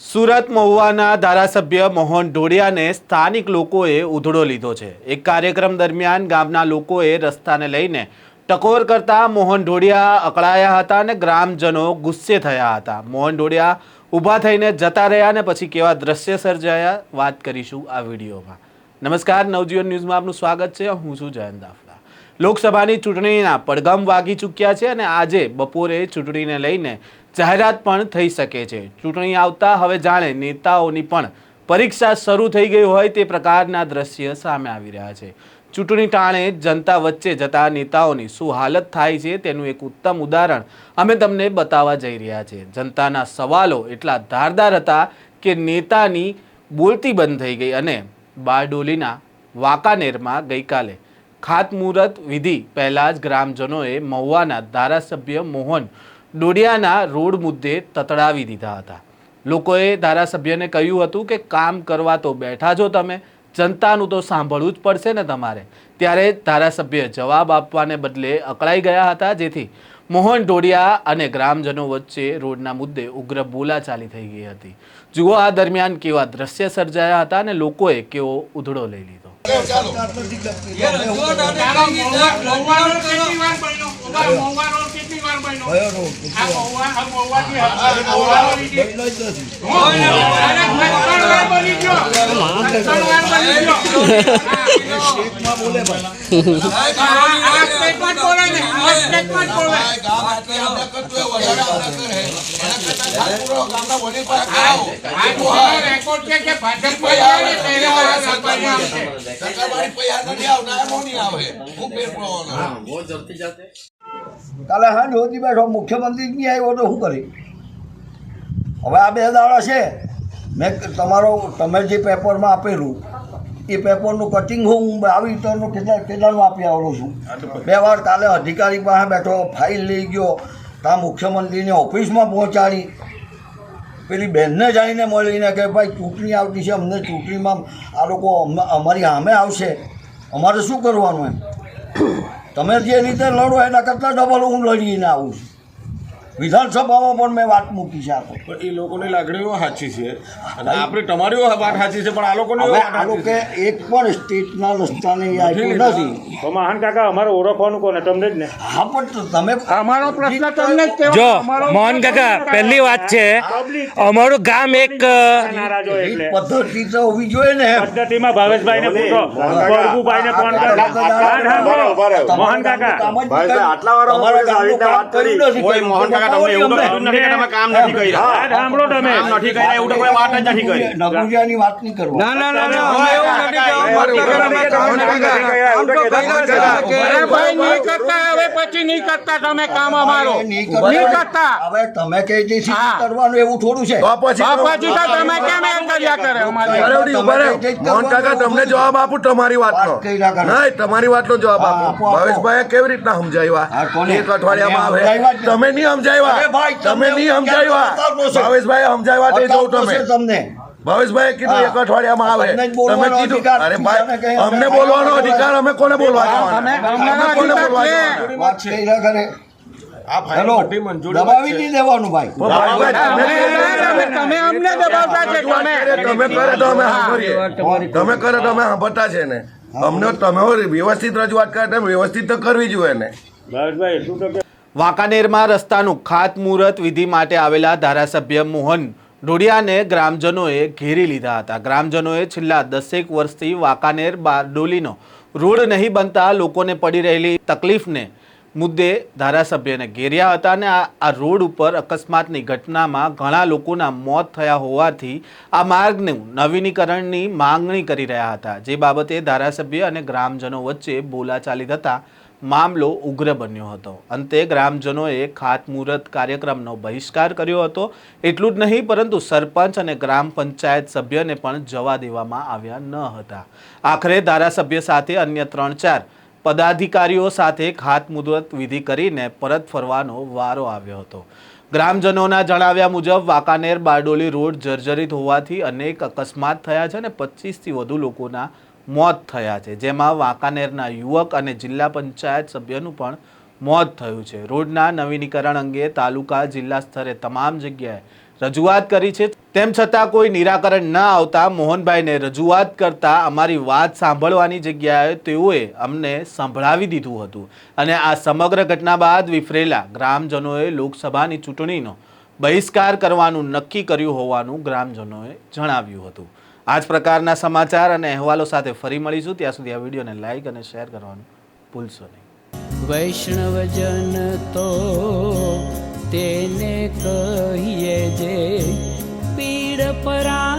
સુરત મહુવાના ધારાસભ્ય મોહન ઢોડિયાને સ્થાનિક લોકોએ ઉધડો લીધો છે. એક કાર્યક્રમ દરમિયાન ગામના લોકોએ રસ્તાને લઈને ટકોર કરતા મોહન ઢોડિયા અકળાયા હતા અને ગ્રામજનો ગુસ્સે થયા હતા. મોહન ઢોડિયા ઊભા થઈને જતા રહ્યા અને પછી કેવા દ્રશ્ય સર્જાયા વાત કરીશું આ વિડીયોમાં. નમસ્કાર, નવજીવન ન્યૂઝમાં આપનું સ્વાગત છે. હું છું જયંત દાફલા લોકસભાની ચૂંટણીના પડઘમ વાગી ચૂક્યા છે અને આજે બપોરે ચૂંટણીને લઈને જાહેરાત પણ થઈ શકે છે. ચૂંટણી આવતા હવે જાણે નેતાઓની પણ પરીક્ષા શરૂ થઈ ગઈ હોય તે પ્રકારના દ્રશ્ય સામે આવી રહ્યા છે. ચૂંટણી ટાણે જનતા વચ્ચે જતા નેતાઓની શું હાલત થાય છે તેનું એક ઉત્તમ ઉદાહરણ અમે તમને બતાવવા જઈ રહ્યા છે. જનતાના સવાલો એટલા ધારદાર હતા કે નેતાની બોલતી બંધ થઈ ગઈ અને બારડોલીના વાંકાનેરમાં ગઈકાલે ખાતમુહૂર્ત વિધિ પહેલાં જ ગ્રામજનોએ મહુવાના ધારાસભ્ય મોહન ડોડિયાના રોડ મુદ્દે તતડાવી દીધા હતા લોકોએ ધારાસભ્યને કહ્યું હતું કે કામ કરવા તો બેઠા છો તમે જનતાનું તો સાંભળવું જ પડશે ને તમારે ત્યારે ધારાસભ્ય જવાબ આપવાને બદલે અકળાઈ ગયા હતા જેથી મોહન ડોડિયા અને ગ્રામજનો વચ્ચે રોડના મુદ્દે ઉગ્ર બોલાચાલી થઈ ગઈ હતી જુઓ આ દરમિયાન કેવા દ્રશ્ય સર્જાયા હતા અને લોકોએ કેવો ઉધડો લઈ લીધો વાર બન્યો? આ મોંઘવા- આ મોંઘવાથી આ મોંઘવારો લીધી. અરે પંચાવન વાર બની ગયો. કાલે હા હોતી બેઠો મુખ્યમંત્રી નહીં આવ્યો તો શું કરી? હવે આ બે દાડા છે. મેં તમારો, તમે જે પેપરમાં આપેલું, એ પેપરનું કટિંગ હું આવી રીતનું કેટલા, કેટલાનું આપી આવેલો છું? બે વાર કાલે અધિકારી પાસે બેઠો, ફાઇલ લઈ ગયો ત્યાં મુખ્યમંત્રીને ઓફિસમાં પહોંચાડી. પેલી બહેનને જઈને મળીને કે ભાઈ, ચૂંટણી આવતી છે, અમને ચૂંટણીમાં આ લોકો અમ- અમારી સામે આવશે. અમારે શું કરવાનું એમ? તમે જે રીતે લડો એના કરતાં ડબલ હું લડીને આવું છું. વિધાનસભામાં પણ મેં વાત મૂકી છે આપણે પણ એ લોકોની લાગણીઓ સાચી છે. અને આપણે તમારી વાત સાચી છે પણ આ લોકોની આ લોકો એક પણ સ્ટેટના રસ્તાને એ આપ્યું નથી તો મહાન કાકા અમારે ઓળખવાનું કોને? તમને જ ને? હા પણ તમે અમારો પ્રશ્ન તમને જ. જો મોહન કાકા પહેલી વાત છે અમારું ગામ એક પદ્ધતિ તો હોવી જોઈએ ને. પદ્ધતિમાં ભાવેશભાઈ ને પૂછો. પ્રભુભાઈ ને ફોન કરો મોહન કાકા. ભાઈ, આટલા વાર અમે તમારા આવી રીતે ગામનું વાત કામ કરી. કર્યું નથી કોઈ મોહન કાકા તમને એવું તો અમને. કીધું નથી કે તમે કામ નથી કર્યા. વાત સાંભળો તમે. કામ નથી કર્યા એવું તો કોઈ વાત જ નથી કરી. નગુરિયાની વાત નહીં કરવા અરે ભાઈ નહીં કરતા હવે પછી નહીં કરતા તમે કામ અમારો. નહીં નહીં કરતા હવે તમે કહી દઈશી કરવાનું એવું થોડું છે. પછી તો તમે કેમ એમ કર્યા કરે અમારી ઊભા રહો. મોહન કાકા તમને જવાબ આપું તમારી વાતનો. નહીં તમારી વાતનો જવાબ આપો. ભાવેશભાઈ કેવી રીતના સમજાવ્યા? એક અઠવાડિયામાં આવે. તમે નહીં. અરે સમજાવ્યા તમે કરો નહીં સમજાવ્યા ભાવેશભાઈ સમજાવ્યા તે જોઉં તમે તમને ભાવેશભાઈ કીધું એક અઠવાડિયામાં આવે તમને જ બોલવાનો તમે કીધું અરે ભાઈ અમને બોલવાનો અધિકાર અમે કોને બોલવા અમે જવાના? અમને અમે કોને બોલવા છે. જવાના? વાત કર્યા કરે આ ફાઇલ મંજૂરી દબાવી નહીં દેવાનું ભાઈ તમે તમે તમે અમને દબાવતા છે તમે તમે કરે તો અમે સાંભળીએ તમે કરે તો અમે સાંભળતા છે ને અમને તમે વ્યવસ્થિત રજૂઆત કરે વ્યવસ્થિત તો કરવી જોઈએ ને ભાવેશભાઈ એટલું તો વાંકાનેરમાં રસ્તાનું ખાતમુહૂર્ત વિધિ માટે આવેલા ધારાસભ્ય મોહન ઢોડિયાને ગ્રામજનોએ ઘેરી લીધા હતા. ગ્રામજનોએ છેલ્લા દસેક વર્ષથી વાંકાનેર બારડોલીનો રોડ નહીં બનતા લોકોને પડી રહેલી તકલીફને મુદ્દે ધારાસભ્યને ઘેર્યા હતા અને આ રોડ ઉપર અકસ્માતની ઘટનામાં ઘણા લોકોના મોત થયા હોવાથી આ માર્ગનું નવીનીકરણની માંગણી કરી રહ્યા હતા. જે બાબતે ધારાસભ્ય અને ગ્રામજનો વચ્ચે બોલાચાલી થતાં મામલો ઉગ્ર બન્યો હતો. અંતે ગ્રામજનોએ ખાતમુહૂર્ત કાર્યક્રમનો બહિષ્કાર કર્યો હતો. એટલું જ નહીં, પરંતુ સરપંચ અને ગ્રામ પંચાયત સભ્યને પણ જવા દેવામાં આવ્યા ન હતા. આખરે ધારાસભ્ય સાથે અન્ય ત્રણ ચાર પદાધિકારીઓ સાથે ખાતમુહૂર્ત વિધિ કરીને પરત ફરવાનો વારો આવ્યો હતો. ગ્રામજનોના જણાવ્યા મુજબ, વાંકાનેર બારડોલી રોડ જર્જરિત હોવાથી અનેક અકસ્માત થયા છે અને પચીસથી વધુ લોકોના મોત થયા છે. જેમાં વાંકાનેરના યુવક અને જિલ્લા પંચાયત સભ્યનું પણ મોત થયું છે. રોડના નવીનીકરણ અંગે તાલુકા જિલ્લા સ્તરે તમામ જગ્યાએ રજૂઆત કરી છે. તેમ છતાં કોઈ નિરાકરણ ન આવતા મોહનભાઈને રજૂઆત કરતા અમારી વાત સાંભળવાની જગ્યાએ તેઓએ અમને સંભળાવી દીધું હતું. અને આ સમગ્ર ઘટના બાદ વિફરેલા ગ્રામજનોએ લોકસભાની ચૂંટણીનો બહિષ્કાર કરવાનું નક્કી કર્યું હોવાનું ગ્રામજનોએ જણાવ્યું હતું. આ જ પ્રકારના સમાચાર અને અહેવાલો સાથે ફરી મળીશું. ત્યાં સુધી આ વિડીયોને લાઈક અને શેર કરવાનું ભૂલશો નહીં. વૈષ્ણવજન તો તેને કહીએ જે પીડ પરા